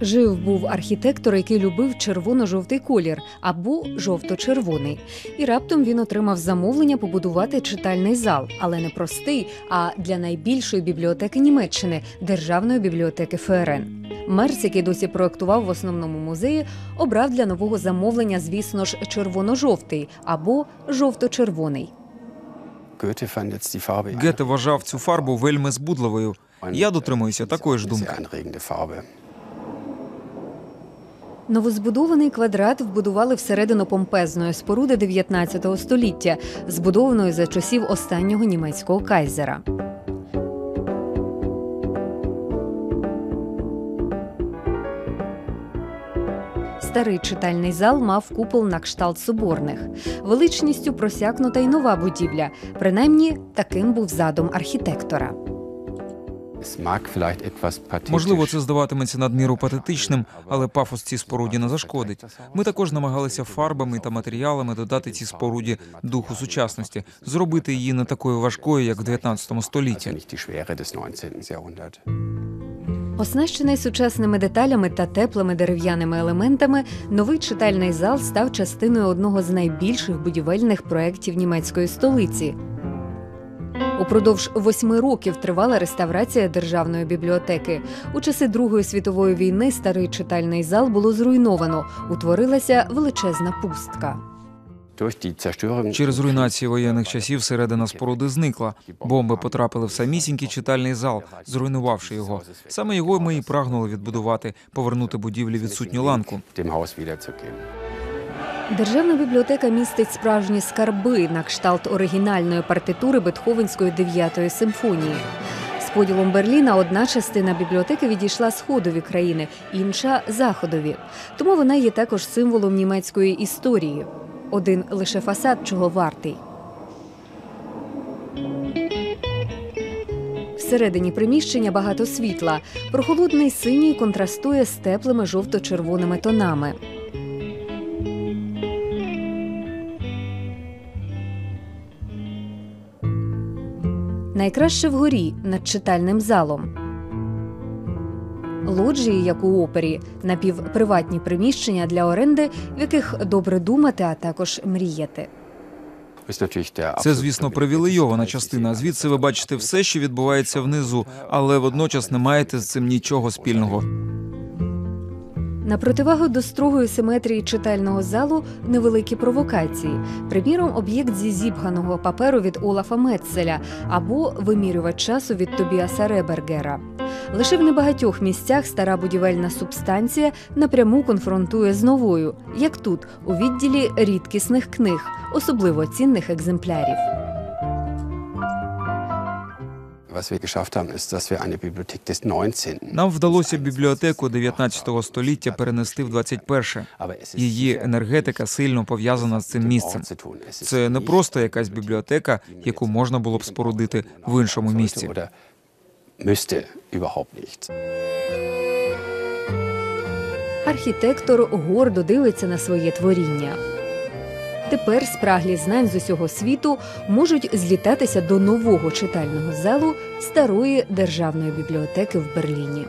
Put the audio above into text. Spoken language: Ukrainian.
Жив був архітектор, який любив червоно-жовтий колір або жовто-червоний. І раптом він отримав замовлення побудувати читальний зал, але не простий, а для найбільшої бібліотеки Німеччини державної бібліотеки ФРН. Мерс, який досі проектував в основному музеї, обрав для нового замовлення, звісно ж, червоно-жовтий або жовто-червоний. Гете вважав цю фарбу вельми збудливою. Я дотримуюся такої ж думки. Новозбудований квадрат вбудували всередину помпезної споруди 19 століття, збудованої за часів останнього німецького кайзера. Старий читальний зал мав купол на кшталт соборних. Величністю просякнута й нова будівля. Принаймні, таким був задум архітектора. Можливо, це здаватиметься надміру патетичним, але пафос цій споруді не зашкодить. Ми також намагалися фарбами та матеріалами додати цій споруді духу сучасності, зробити її не такою важкою, як в 19 столітті. Оснащений сучасними деталями та теплими дерев'яними елементами, новий читальний зал став частиною одного з найбільших будівельних проєктів німецької столиці. Упродовж восьми років тривала реставрація державної бібліотеки. У часи Другої світової війни старий читальний зал було зруйновано. Утворилася величезна пустка. Через руйнацію воєнних часів середина споруди зникла. Бомби потрапили в самісінький читальний зал, зруйнувавши його. Саме його ми і прагнули відбудувати, повернути будівлі відсутню ланку. Державна бібліотека містить справжні скарби на кшталт оригінальної партитури Бетховенської дев'ятої симфонії. З поділом Берліна одна частина бібліотеки відійшла сходові країни, інша заходові. Тому вона є також символом німецької історії. Один лише фасад чого вартий. Всередині приміщення багато світла. Прохолодний синій контрастує з теплими жовто-червоними тонами. Найкраще вгорі над читальним залом. Лоджії, як у опері, напівприватні приміщення для оренди, в яких добре думати, а також мріяти. Це, звісно, привілейована частина. Звідси ви бачите все, що відбувається внизу, але водночас не маєте з цим нічого спільного. На противагу до строгої симетрії читального залу невеликі провокації. Приміром, об'єкт зі зібганого паперу від Олафа Метцеля або вимірювач часу від Тобіаса Ребергера. Лише в небагатьох місцях стара будівельна субстанція напряму конфронтує з новою, як тут, у відділі рідкісних книг, особливо цінних екземплярів. Нам вдалося бібліотеку 19 століття перенести в 21. Її енергетика сильно пов'язана з цим місцем. Це не просто якась бібліотека, яку можна було б спорудити в іншому місці. Архітектор гордо дивиться на своє творіння. Тепер спраглі знань з усього світу можуть злітатися до нового читального залу старої державної бібліотеки в Берліні.